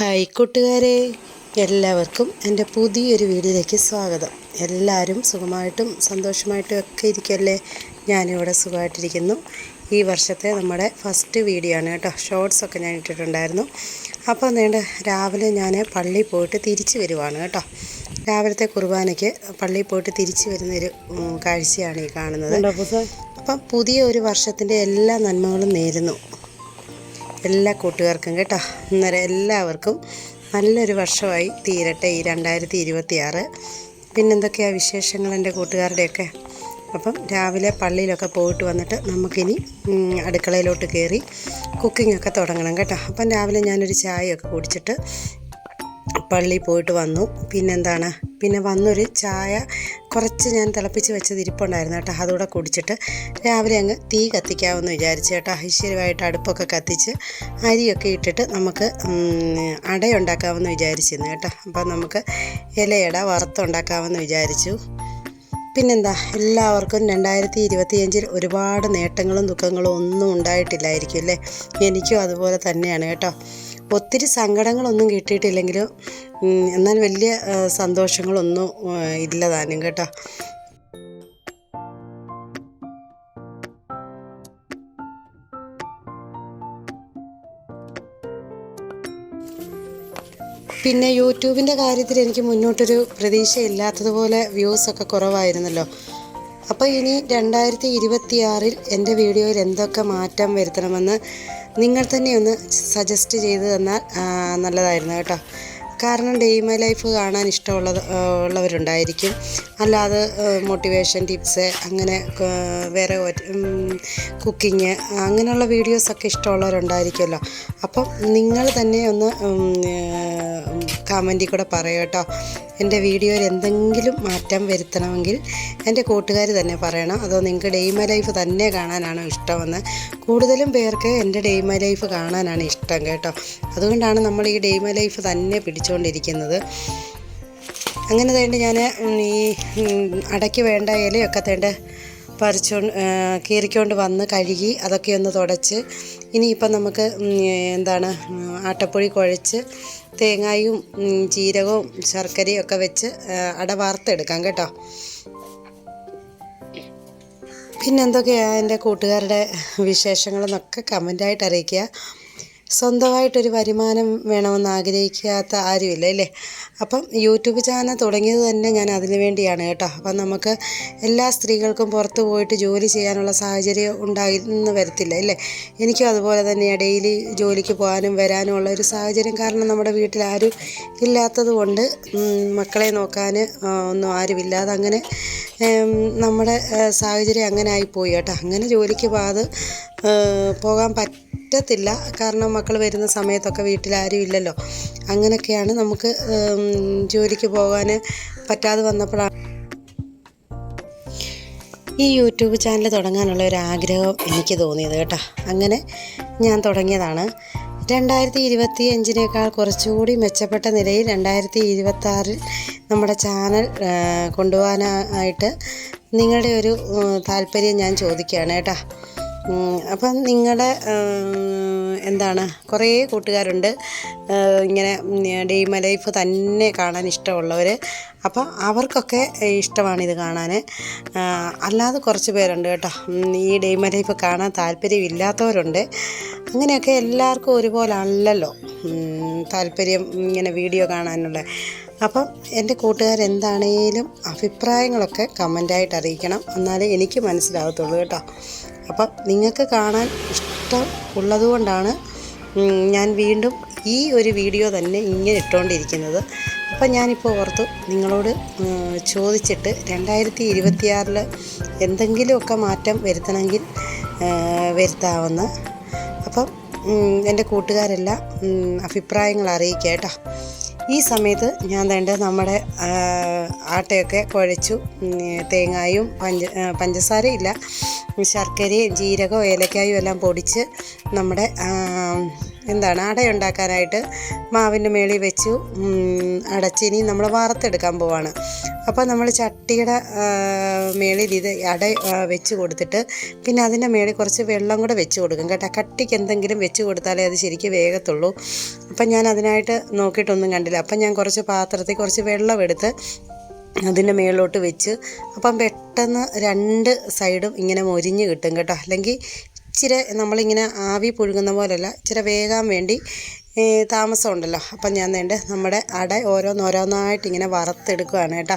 Hi കൂട്ടുകാരെ എല്ലാവർക്കും എന്റെ പുതിയൊരു വീഡിയോയിലേക്ക് സ്വാഗതം. എല്ലാവരും സുഖമായിട്ടും സന്തോഷമായിട്ടും ഒക്കെ ഇരിക്കല്ലേ? ഞാനിവിടെ സുഖമായിട്ടിരിക്കുന്നു. ഈ വർഷത്തെ നമ്മുടെ ഫസ്റ്റ് വീഡിയോ ആണ് കേട്ടോ. ഷോർട്സ് ഒക്കെ ഞാൻ ഇട്ടിട്ടുണ്ടായിരുന്നു. അപ്പോൾ നീണ്ട രാവിലെ ഞാൻ പള്ളിയിൽ പോയിട്ട് തിരിച്ചു വരുവാണ് കേട്ടോ. രാവിലത്തെ കുർബാനയ്ക്ക് പള്ളിയിൽ പോയിട്ട് തിരിച്ചു വരുന്നൊരു കാഴ്ചയാണ് ഈ കാണുന്നത്. അപ്പം പുതിയ ഒരു വർഷത്തിന്റെ എല്ലാ നന്മകളും നേരുന്നു. എല്ലാ കൂട്ടുകാർക്കും കേട്ടോ. അന്നേരം എല്ലാവർക്കും നല്ലൊരു വർഷമായി തീരട്ടെ ഈ രണ്ടായിരത്തി ഇരുപത്തി ആറ് പിന്നെന്തൊക്കെയാണ് വിശേഷങ്ങൾ എന്റെ കൂട്ടുകാരുടെയൊക്കെ? അപ്പം രാവിലെ പള്ളിയിലൊക്കെ പോയിട്ട് വന്നിട്ട് നമുക്കിനി അടുക്കളയിലോട്ട് കയറി കുക്കിംഗ് ഒക്കെ തുടങ്ങണം കേട്ടോ. അപ്പം രാവിലെ ഞാനൊരു ചായയൊക്കെ കുടിച്ചിട്ട് പള്ളിയിൽ പോയിട്ട് വന്നു. പിന്നെന്താണ്? പിന്നെ വന്നൊരു ചായ കുറച്ച് ഞാൻ തിളപ്പിച്ച് വെച്ചത് ഇരിപ്പുണ്ടായിരുന്നു കേട്ടോ. അതുകൂടെ കുടിച്ചിട്ട് രാവിലെ അങ്ങ് തീ കത്തിക്കാമെന്ന് വിചാരിച്ചു കേട്ടോ. ഐശ്വര്യമായിട്ട് അടുപ്പൊക്കെ കത്തിച്ച് അരിയൊക്കെ ഇട്ടിട്ട് നമുക്ക് അടയുണ്ടാക്കാമെന്ന് വിചാരിച്ചിരുന്നു കേട്ടോ. അപ്പം നമുക്ക് ഇലയട വറുത്തുണ്ടാക്കാമെന്ന് വിചാരിച്ചു. പിന്നെന്താ? എല്ലാവർക്കും രണ്ടായിരത്തി ഇരുപത്തിയഞ്ചിൽ ഒരുപാട് നേട്ടങ്ങളും ദുഃഖങ്ങളും ഒന്നും ഉണ്ടായിട്ടില്ലായിരിക്കും അല്ലേ? എനിക്കും അതുപോലെ തന്നെയാണ് കേട്ടോ. ഒത്തിരി സങ്കടങ്ങളൊന്നും കിട്ടിയിട്ടില്ലെങ്കിലും എന്നാൽ വലിയ സന്തോഷങ്ങളൊന്നും ഇല്ല താനും കേട്ടോ. പിന്നെ യൂട്യൂബിന്റെ കാര്യത്തിൽ എനിക്ക് മുന്നോട്ടൊരു പ്രതീക്ഷയില്ലാത്തതുപോലെ വ്യൂസൊക്കെ കുറവായിരുന്നല്ലോ. അപ്പോൾ ഇനി രണ്ടായിരത്തി ഇരുപത്തിയാറിൽ എന്റെ വീഡിയോയിൽ എന്തൊക്കെ മാറ്റം വരുത്തണമെന്ന് നിങ്ങൾ തന്നെ ഒന്ന് സജസ്റ്റ് ചെയ്ത് തന്നാൽ നല്ലതായിരുന്നു കേട്ടോ. കാരണം ഡേ മൈ ലൈഫ് കാണാൻ ഇഷ്ടമുള്ളത് ഉള്ളവരുണ്ടായിരിക്കും. അല്ലാതെ മോട്ടിവേഷൻ ടിപ്സ് അങ്ങനെ വേറെ കുക്കിങ് അങ്ങനെയുള്ള വീഡിയോസൊക്കെ ഇഷ്ടമുള്ളവരുണ്ടായിരിക്കുമല്ലോ. അപ്പം നിങ്ങൾ തന്നെ ഒന്ന് കമന്റിൽ കൂടെ പറയൂ കേട്ടോ. എന്റെ വീഡിയോയിൽ എന്തെങ്കിലും മാറ്റം വരുത്തണമെങ്കിൽ എന്റെ കൂട്ടുകാർ തന്നെ പറയണം. അതോ നിങ്ങൾക്ക് ഡെയ്മ ലൈഫ് തന്നെ കാണാനാണോ ഇഷ്ടമെന്ന്. കൂടുതലും പേർക്ക് എന്റെ ഡെയ്മ ലൈഫ് കാണാനാണ് ഇഷ്ടം കേട്ടോ. അതുകൊണ്ടാണ് നമ്മൾ ഈ ഡെയ്മ ലൈഫ് തന്നെ പിടിച്ചുകൊണ്ടിരിക്കുന്നത്. അങ്ങനെ തേണ്ട ഞാൻ ഈ അടയ്ക്ക് വേണ്ട ഇലയൊക്കെ തേണ്ട പറിച്ചുകൊണ്ട് കീറിക്കൊണ്ട് വന്ന് കഴുകി അതൊക്കെ ഒന്ന് തുടച്ച്. ഇനിയിപ്പം നമുക്ക് എന്താണ് ആട്ടപ്പൊടി കുഴച്ച് തേങ്ങായും ജീരകവും ശർക്കരയും ഒക്കെ വെച്ച് അട വാർത്തെടുക്കാം കേട്ടോ. പിന്നെന്തൊക്കെയാണ് എന്റെ കൂട്ടുകാരുടെ വിശേഷങ്ങളെന്നൊക്കെ കമന്റായിട്ട് അറിയിക്കുക. സ്വന്തമായിട്ടൊരു വരുമാനം വേണമെന്ന് ആഗ്രഹിക്കാത്ത ആരുമില്ല അല്ലേ? അപ്പം യൂട്യൂബ് ചാനൽ തുടങ്ങിയത് തന്നെ ഞാൻ അതിനു വേണ്ടിയാണ് കേട്ടോ. അപ്പം നമുക്ക് എല്ലാ സ്ത്രീകൾക്കും പുറത്ത് പോയിട്ട് ജോലി ചെയ്യാനുള്ള സാഹചര്യം ഉണ്ടായിരുന്നു വരത്തില്ല അല്ലേ? എനിക്കും അതുപോലെ തന്നെയാണ് ഡെയിലി ജോലിക്ക് പോകാനും വരാനും ഉള്ള ഒരു സാഹചര്യം. കാരണം നമ്മുടെ വീട്ടിൽ ആരും ഇല്ലാത്തത് കൊണ്ട് മക്കളെ നോക്കാൻ ഒന്നും ആരുമില്ലാതെ അങ്ങനെ നമ്മുടെ സാഹചര്യം അങ്ങനെ ആയിപ്പോയി കേട്ടോ. അങ്ങനെ ജോലിക്ക് പോകാതെ പോകാൻ പറ്റത്തില്ല. കാരണം മക്കൾ വരുന്ന സമയത്തൊക്കെ വീട്ടിൽ ആരും ഇല്ലല്ലോ. അങ്ങനെയൊക്കെയാണ് നമുക്ക് ജോലിക്ക് പോകാൻ പറ്റാതെ വന്നപ്പോഴാണ്. ഈ യൂട്യൂബ് ചാനൽ തുടങ്ങാനുള്ള ഒരു ആഗ്രഹം എനിക്ക് തോന്നിയത് കേട്ടോ. അങ്ങനെ ഞാൻ തുടങ്ങിയതാണ്. രണ്ടായിരത്തി ഇരുപത്തി അഞ്ചിനേക്കാൾ കുറച്ചുകൂടി മെച്ചപ്പെട്ട നിലയിൽ രണ്ടായിരത്തി ഇരുപത്തി ആറിൽ നമ്മുടെ ചാനൽ കൊണ്ടുപോകാനായിട്ട് നിങ്ങളുടെ ഒരു താല്പര്യം ഞാൻ ചോദിക്കുകയാണ് കേട്ടോ. അപ്പം നിങ്ങളുടെ എന്താണ് കുറേ കൂട്ടുകാരുണ്ട്. ഇങ്ങനെ ഡെയ്മ ലൈഫ് തന്നെ കാണാൻ ഇഷ്ടമുള്ളവർ അപ്പം അവർക്കൊക്കെ ഇഷ്ടമാണിത് കാണാൻ അല്ലാതെ കുറച്ച് പേരുണ്ട് കേട്ടോ. ഈ ഡെയ്മ ലൈഫ് കാണാൻ താല്പര്യമില്ലാത്തവരുണ്ട്. അങ്ങനെയൊക്കെ എല്ലാവർക്കും ഒരുപോലെ അല്ലല്ലോ താല്പര്യം ഇങ്ങനെ വീഡിയോ കാണാനുള്ള. അപ്പം എന്റെ കൂട്ടുകാരെന്താണേലും അഭിപ്രായങ്ങളൊക്കെ കമന്റായിട്ട് അറിയിക്കണം. എന്നാലേ എനിക്ക് മനസ്സിലാകത്തുള്ളൂ കേട്ടോ. അപ്പം നിങ്ങൾക്ക് കാണാൻ ഇഷ്ടം ഉള്ളതുകൊണ്ടാണ് ഞാൻ വീണ്ടും ഈ ഒരു വീഡിയോ തന്നെ ഇങ്ങനെ ഇട്ടുകൊണ്ടിരിക്കുന്നത് അപ്പം ഞാനിപ്പോൾ ഓർത്തു നിങ്ങളോട് ചോദിച്ചിട്ട് രണ്ടായിരത്തി ഇരുപത്തിയാറിൽ എന്തെങ്കിലുമൊക്കെ മാറ്റം വരുത്തണമെങ്കിൽ വരുത്താവുന്ന. അപ്പം എന്റെ കൂട്ടുകാരെല്ലാം അഭിപ്രായങ്ങൾ അറിയിക്കുക കേട്ടോ. ഈ സമയത്ത് ഞാൻ വേണ്ട നമ്മുടെ ആട്ടയൊക്കെ കുഴച്ചു. തേങ്ങായും പഞ്ച പഞ്ചസാരയില്ല ശർക്കരയും ജീരകവും ഏലക്കായും എല്ലാം പൊടിച്ച് നമ്മുടെ എന്താണ് അടയുണ്ടാക്കാനായിട്ട് മാവിന്റെ മേളിൽ വെച്ചു അടച്ചിനി നമ്മൾ വറുത്തെടുക്കാൻ പോവാണ്. അപ്പോൾ നമ്മൾ ചട്ടിയുടെ മേളിൽ ഇത് അട വെച്ച് കൊടുത്തിട്ട് പിന്നെ അതിന്റെ മേളിൽ കുറച്ച് വെള്ളം കൂടെ വെച്ച് കൊടുക്കും കേട്ടോ. കട്ടിക്ക് എന്തെങ്കിലും വെച്ച് കൊടുത്താലേ അത് ശരിക്കും വേഗത്തുള്ളൂ അപ്പം ഞാൻ അതിനായിട്ട് നോക്കിയിട്ടൊന്നും കണ്ടില്ല. അപ്പം ഞാൻ കുറച്ച് പാത്രത്തിൽ കുറച്ച് വെള്ളം എടുത്ത് അതിന്റെ മേളിലോട്ട് വെച്ച് അപ്പം പെട്ടെന്ന് രണ്ട് സൈഡും ഇങ്ങനെ മൊരിഞ്ഞ് കിട്ടും കേട്ടോ. അല്ലെങ്കിൽ ഇച്ചിരി നമ്മളിങ്ങനെ ആവി പുഴുങ്ങുന്ന പോലെയല്ല ഇച്ചിരി വേകാൻ വേണ്ടി താമസം ഉണ്ടല്ലോ അപ്പം ഞാൻ വേണ്ട നമ്മുടെ അട ഓരോന്നോരോന്നായിട്ട് ഇങ്ങനെ വറുത്തെടുക്കുകയാണ് കേട്ടോ.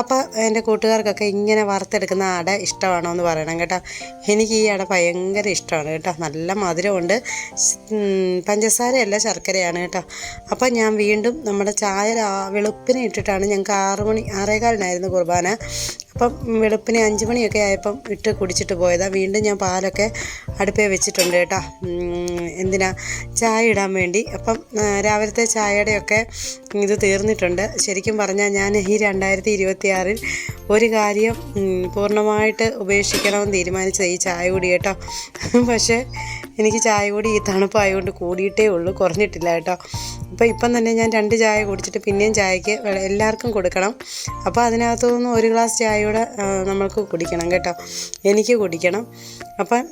അപ്പോൾ എന്റെ കൂട്ടുകാർക്കൊക്കെ ഇങ്ങനെ വറുത്തെടുക്കുന്ന അട ഇഷ്ടമാണോ എന്ന് പറയണം കേട്ടോ. എനിക്ക് ഈ അട ഭയങ്കര ഇഷ്ടമാണ് കേട്ടോ. നല്ല മധുരമുണ്ട്. പഞ്ചസാരയല്ല ശർക്കരയാണ് കേട്ടോ. അപ്പം ഞാൻ വീണ്ടും നമ്മുടെ ചായ വെളുപ്പിനെ ഇട്ടിട്ടാണ് ഞങ്ങൾക്ക് ആറ് മണി ആറേകാലിനായിരുന്നു കുർബാന. അപ്പം വെളുപ്പിന് അഞ്ച് മണിയൊക്കെ ആയപ്പം ഇട്ട് കുടിച്ചിട്ട് പോയതാണ് വീണ്ടും ഞാൻ പാലൊക്കെ അടുപ്പേ വെച്ചിട്ടുണ്ട് കേട്ടോ. എന്തിനാ? ചായ ഇടാൻ വേണ്ടി. അപ്പം രാവിലത്തെ ചായയുടെയൊക്കെ ഇത് തീർന്നിട്ടുണ്ട്. ശരിക്കും പറഞ്ഞാൽ ഞാൻ ഈ രണ്ടായിരത്തി ഇരുപത്തി ആറിൽ ഒരു കാര്യം പൂർണമായിട്ട് ഉപേക്ഷിക്കണമെന്ന് തീരുമാനിച്ചത് ഈ ചായ കൂടി കേട്ടോ. പക്ഷേ എനിക്ക് ചായ കൂടി ഈ തണുപ്പായതുകൊണ്ട് കൂടിയിട്ടേ ഉള്ളൂ. കുറഞ്ഞിട്ടില്ല കേട്ടോ. അപ്പോൾ ഇപ്പം തന്നെ ഞാൻ രണ്ട് ചായ കുടിച്ചിട്ട് പിന്നെയും ചായക്ക് എല്ലാവർക്കും കൊടുക്കണം. അപ്പോൾ അതിനകത്തു നിന്ന് ഒരു ഗ്ലാസ് ചായയുടെ നമ്മൾക്ക് കുടിക്കണം കേട്ടോ. എനിക്ക് കുടിക്കണം. അപ്പം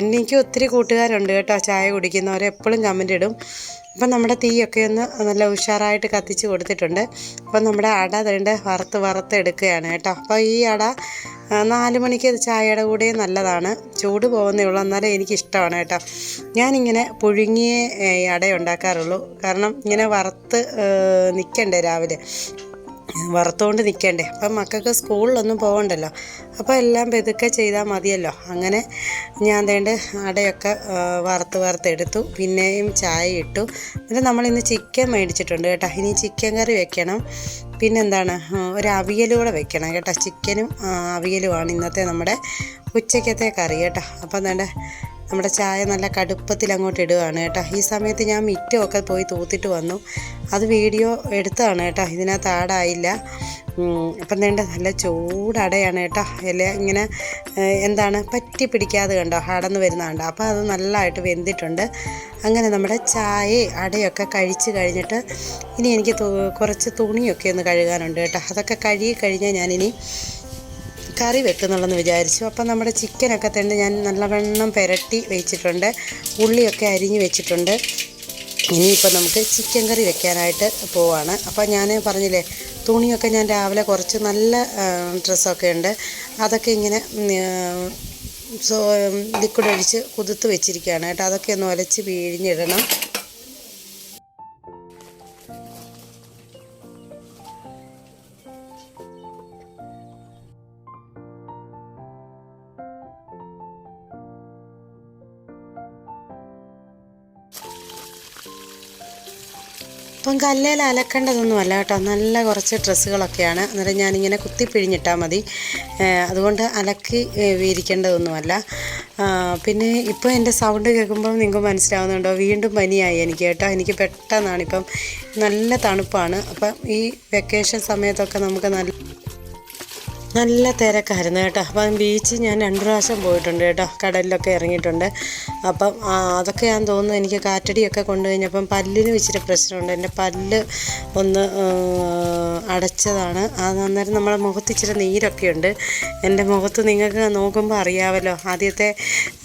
എനിക്ക് ഒത്തിരി കൂട്ടുകാരുണ്ട് കേട്ടോ ചായ കുടിക്കുന്നവർ എപ്പോഴും കമന്റ് ഇടും. അപ്പം നമ്മുടെ തീയൊക്കെ ഒന്ന് നല്ല ഉഷാറായിട്ട് കത്തിച്ച് കൊടുത്തിട്ടുണ്ട്. അപ്പം നമ്മുടെ അട തേണ്ട വറുത്ത് വറുത്ത് എടുക്കുകയാണ് കേട്ടോ. അപ്പോൾ ഈ അട നാല് മണിക്ക് ചായയുടെ കൂടെ നല്ലതാണ്. ചൂട് പോകുന്നേ ഉള്ളൂ. എന്നാലും എനിക്കിഷ്ടമാണ് കേട്ടോ. ഞാനിങ്ങനെ പുഴുങ്ങിയ അട ഉണ്ടാക്കാറുള്ളൂ. കാരണം ഇങ്ങനെ വറുത്ത് നിൽക്കണ്ടേ രാവിലെ. വറുത്തുകൊണ്ട് നിൽക്കണ്ടേ അപ്പം മക്കൾക്ക് സ്കൂളിലൊന്നും പോകണ്ടല്ലോ അപ്പോൾ എല്ലാം പെതുക്കെ ചെയ്താൽ മതിയല്ലോ. അങ്ങനെ ഞാൻ തേണ്ട അടയൊക്കെ വറുത്ത് വറുത്തെടുത്തു പിന്നെയും ചായ ഇട്ടു. എന്നിട്ട് നമ്മളിന്ന് ചിക്കൻ മേടിച്ചിട്ടുണ്ട് കേട്ടോ. ഇനി ചിക്കൻ കറി വെക്കണം. പിന്നെന്താണ്? ഒരു അവിയൽ കൂടെ വെക്കണം കേട്ടോ. ചിക്കനും അവിയലുമാണ് ഇന്നത്തെ നമ്മുടെ ഉച്ചക്കത്തെ കറി കേട്ടോ. അപ്പം വേണ്ട നമ്മുടെ ചായ നല്ല കടുപ്പത്തിൽ അങ്ങോട്ട് ഇടുകയാണ് കേട്ടോ. ഈ സമയത്ത് ഞാൻ മിറ്റമൊക്കെ പോയി തൂത്തിട്ട് വന്നു. അത് വീഡിയോ എടുത്തതാണ് കേട്ടോ. ഇതിനകത്ത് ആടായില്ല. അപ്പം വേണ്ട നല്ല ചൂടടയാണ് കേട്ടോ. ഇല ഇങ്ങനെ എന്താണ് പറ്റി പിടിക്കാതെ കണ്ടോ അടന്ന് വരുന്ന കണ്ടോ. അപ്പോൾ അത് നല്ലതായിട്ട് വെന്തിട്ടുണ്ട്. അങ്ങനെ നമ്മുടെ ചായ അടയൊക്കെ കഴിച്ച് കഴിഞ്ഞിട്ട് ഇനി എനിക്ക് കുറച്ച് തുണിയൊക്കെ ഒന്ന് കഴുകാനുണ്ട് കേട്ടോ. അതൊക്കെ കഴുകി കഴിഞ്ഞാൽ ഞാനിനി കറി വെക്കുന്നുള്ളെന്ന് വിചാരിച്ചു. അപ്പം നമ്മുടെ ചിക്കനൊക്കെ തന്നെ ഞാൻ നല്ലവണ്ണം പുരട്ടി വെച്ചിട്ടുണ്ട്. ഉള്ളിയൊക്കെ അരിഞ്ഞ് വെച്ചിട്ടുണ്ട്. ഇനിയിപ്പോൾ നമുക്ക് ചിക്കൻ കറി വെക്കാനായിട്ട് പോവാണ്. അപ്പോൾ ഞാൻ പറഞ്ഞില്ലേ തുണിയൊക്കെ ഞാൻ രാവിലെ കുറച്ച് നല്ല ഡ്രസ്സൊക്കെ ഉണ്ട്. അതൊക്കെ ഇങ്ങനെ സോ ലിക്വിഡ് ഒഴിച്ച് കുതിർത്ത് വെച്ചിരിക്കുകയാണ് കേട്ടോ. അതൊക്കെ ഒന്ന് ഒലച്ച് പിഴിഞ്ഞിടണം. കല്ലേൽ അലക്കേണ്ടതൊന്നുമല്ല കേട്ടോ. നല്ല കുറച്ച് ഡ്രസ്സുകളൊക്കെയാണ്. അന്നേരം ഞാനിങ്ങനെ കുത്തി പിഴിഞ്ഞിട്ടാൽ മതി. അതുകൊണ്ട് അലക്കി വീരിക്കേണ്ടതൊന്നുമല്ല. പിന്നെ ഇപ്പോൾ എന്റെ സൗണ്ട് കേൾക്കുമ്പോൾ നിങ്ങൾക്ക് മനസ്സിലാവുന്നുണ്ടോ? വീണ്ടും പനിയായി എനിക്ക് കേട്ടോ. എനിക്ക് പെട്ടെന്നാണ് ഇപ്പം നല്ല തണുപ്പാണ്. അപ്പം ഈ വെക്കേഷൻ സമയത്തൊക്കെ നമുക്ക് നല്ല നല്ല തിരക്കായിരുന്നു കേട്ടോ. അപ്പം ബീച്ചിൽ ഞാൻ രണ്ട് പ്രാവശ്യം പോയിട്ടുണ്ട് കേട്ടോ. കടലിലൊക്കെ ഇറങ്ങിയിട്ടുണ്ട്. അപ്പം ആ, അതൊക്കെ ഞാൻ തോന്നുന്നു എനിക്ക് കാറ്റടിയൊക്കെ കൊണ്ടു കഴിഞ്ഞപ്പം പല്ലിന് ഇച്ചിരി പ്രശ്നമുണ്ട്. എന്റെ പല്ല് ഒന്ന് അടച്ചതാണ്. അത് അന്നേരം നമ്മുടെ മുഖത്ത് ഇച്ചിരി നീരൊക്കെ ഉണ്ട്. എന്റെ മുഖത്ത് നിങ്ങൾക്ക് നോക്കുമ്പോൾ അറിയാമല്ലോ ആദ്യത്തെ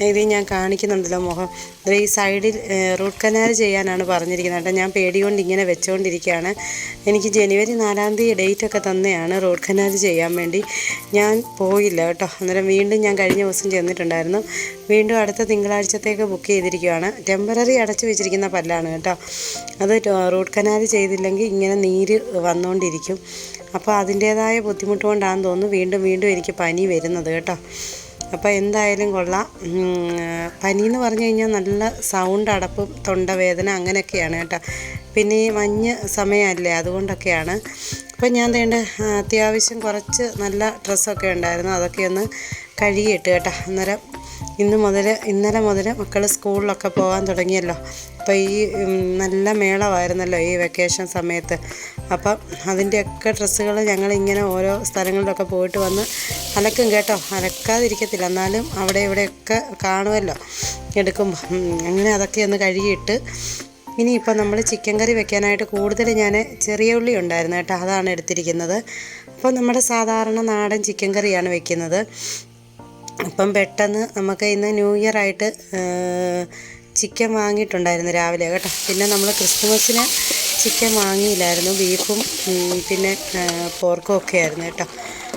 ഇത് ഞാൻ കാണിക്കുന്നുണ്ടല്ലോ മുഖം. ഈ സൈഡിൽ റൂട്ട് കനാൽ ചെയ്യാനാണ് പറഞ്ഞിരിക്കുന്നത് കേട്ടോ. ഞാൻ പേടികൊണ്ട് ഇങ്ങനെ വെച്ചുകൊണ്ടിരിക്കുകയാണ് എനിക്ക് ജനുവരി നാലാം തീയതി ഡേറ്റ് ഒക്കെ തന്നെയാണ് റൂട്ട് കനാൽ ചെയ്യാൻ വേണ്ടി. ഞാൻ പോയില്ല കേട്ടോ. അന്നേരം വീണ്ടും ഞാൻ കഴിഞ്ഞ ദിവസം ചെന്നിട്ടുണ്ടായിരുന്നു. വീണ്ടും അടുത്ത തിങ്കളാഴ്ചത്തേക്ക് ബുക്ക് ചെയ്തിരിക്കുകയാണ് ടെമ്പററി അടച്ചു വെച്ചിരിക്കുന്ന പല്ലാണ് കേട്ടോ. അത് റൂട്ട് കനാൽ ചെയ്തില്ലെങ്കിൽ ഇങ്ങനെ നീര് വന്നുകൊണ്ടിരിക്കും അപ്പോൾ അതിന്റേതായ ബുദ്ധിമുട്ട് കൊണ്ടാണെന്ന് തോന്നുന്നു വീണ്ടും വീണ്ടും എനിക്ക് പനി വരുന്നത് കേട്ടോ. അപ്പോൾ എന്തായാലും കൊള്ളാം. പനി എന്ന് പറഞ്ഞു കഴിഞ്ഞാൽ നല്ല സൗണ്ട് അടപ്പും തൊണ്ടവേദന അങ്ങനെയൊക്കെയാണ് കേട്ടോ. പിന്നെ മഞ്ഞ് സമയമല്ലേ അതുകൊണ്ടൊക്കെയാണ്. അപ്പം ഞാൻ വേണ്ട അത്യാവശ്യം കുറച്ച് നല്ല ഡ്രസ്സൊക്കെ ഉണ്ടായിരുന്നു. അതൊക്കെ ഒന്ന് കഴുകിയിട്ട് കേട്ടോ. അന്നേരം ഇന്ന് മുതൽ ഇന്നലെ മുതൽ മക്കൾ സ്കൂളിലൊക്കെ പോകാൻ തുടങ്ങിയല്ലോ. അപ്പോൾ ഈ നല്ല മേളമായിരുന്നല്ലോ ഈ വെക്കേഷൻ സമയത്ത്. അപ്പം അതിന്റെയൊക്കെ ഡ്രസ്സുകൾ ഞങ്ങളിങ്ങനെ ഓരോ സ്ഥലങ്ങളിലൊക്കെ പോയിട്ട് വന്ന് അലക്കും കേട്ടോ. അലക്കാതിരിക്കത്തില്ല. എന്നാലും അവിടെ ഇവിടെയൊക്കെ കാണുമല്ലോ എടുക്കുമ്പോൾ അങ്ങനെ അതൊക്കെ ഒന്ന് കഴുകിയിട്ട് ഇനിയിപ്പോൾ നമ്മൾ ചിക്കൻ കറി വെക്കാനായിട്ട് കൂടുതൽ ഞാൻ ചെറിയ ഉള്ളി ഉണ്ടായിരുന്നു കേട്ടോ അതാണ് എടുത്തിരിക്കുന്നത്. അപ്പോൾ നമ്മുടെ സാധാരണ നാടൻ ചിക്കൻ കറിയാണ് വെക്കുന്നത്. അപ്പം പെട്ടെന്ന് നമുക്ക് ഇന്ന് ന്യൂ ഇയർ ആയിട്ട് ചിക്കൻ വാങ്ങിയിട്ടുണ്ടായിരുന്നു രാവിലെ കേട്ടോ. പിന്നെ നമ്മൾ ക്രിസ്മസിന് ചിക്കൻ വാങ്ങിയില്ലായിരുന്നു ബീഫും പിന്നെ പോർക്കും ഒക്കെ ആയിരുന്നു കേട്ടോ.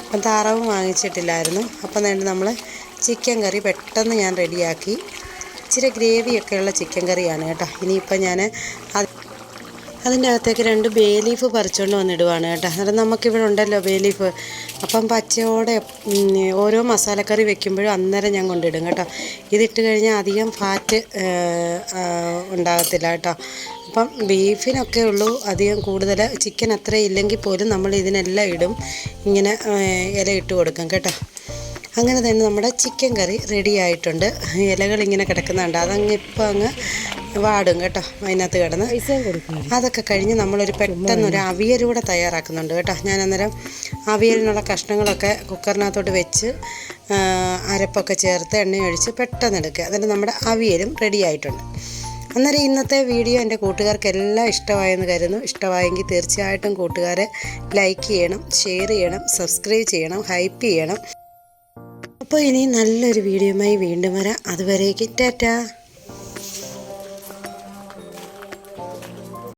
അപ്പം താറാവും വാങ്ങിച്ചിട്ടില്ലായിരുന്നു. അപ്പം നമ്മൾ ചിക്കൻ കറി പെട്ടെന്ന് ഞാൻ റെഡിയാക്കി. ഇച്ചിരി ഗ്രേവിയൊക്കെയുള്ള ചിക്കൻ കറിയാണ് കേട്ടോ. ഇനിയിപ്പോൾ ഞാൻ അത് അതിന്റെ അകത്തേക്ക് രണ്ട് ബേ ലീഫ് പറിച്ചുകൊണ്ട് വന്നിടുവാണ് കേട്ടോ. അന്നേരം നമുക്കിവിടെ ഉണ്ടല്ലോ ബേ ലീഫ്. അപ്പം പച്ചയോടെ ഓരോ മസാലക്കറി വെക്കുമ്പോഴും അന്നേരം ഞാൻ കൊണ്ടിടും കേട്ടോ. ഇതിട്ട് കഴിഞ്ഞാൽ അധികം ഫാറ്റ് ഉണ്ടാകത്തില്ല കേട്ടോ. അപ്പം ബീഫിനൊക്കെ ഉള്ളൂ അധികം കൂടുതൽ. ചിക്കൻ അത്ര ഇല്ലെങ്കിൽ പോലും നമ്മൾ ഇതിനെല്ലാം ഇടും. ഇങ്ങനെ ഇല ഇട്ട് കൊടുക്കും കേട്ടോ. അങ്ങനെ തന്നെ നമ്മുടെ ചിക്കൻ കറി റെഡി ആയിട്ടുണ്ട്. ഇലകൾ ഇങ്ങനെ കിടക്കുന്നുണ്ട്. അതങ്ങ് ഇപ്പം അങ്ങ് വാടും കേട്ടോ അതിനകത്ത് കിടന്ന്. അതൊക്കെ കഴിഞ്ഞ് നമ്മളൊരു പെട്ടെന്ന് ഒരു അവിയലൂടെ തയ്യാറാക്കുന്നുണ്ട് കേട്ടോ. ഞാൻ അന്നേരം അവിയലിനുള്ള കഷ്ണങ്ങളൊക്കെ കുക്കറിനകത്തോട്ട് വെച്ച് അരപ്പൊക്കെ ചേർത്ത് എണ്ണയൊഴിച്ച് പെട്ടെന്ന് എടുക്കുക. എന്നിട്ട് നമ്മുടെ അവിയലും റെഡി ആയിട്ടുണ്ട്. അന്നേരം ഇന്നത്തെ വീഡിയോ എന്റെ കൂട്ടുകാർക്കെല്ലാം ഇഷ്ടമായെന്ന് കരുതുന്നു. ഇഷ്ടമായെങ്കിൽ തീർച്ചയായിട്ടും കൂട്ടുകാരെ ലൈക്ക് ചെയ്യണം ഷെയർ ചെയ്യണം സബ്സ്ക്രൈബ് ചെയ്യണം ഹൈപ്പ് ചെയ്യണം. അപ്പോൾ ഇനി നല്ലൊരു വീഡിയോയുമായി വീണ്ടും വരാം. അതുവരേക്കും ടാറ്റാ.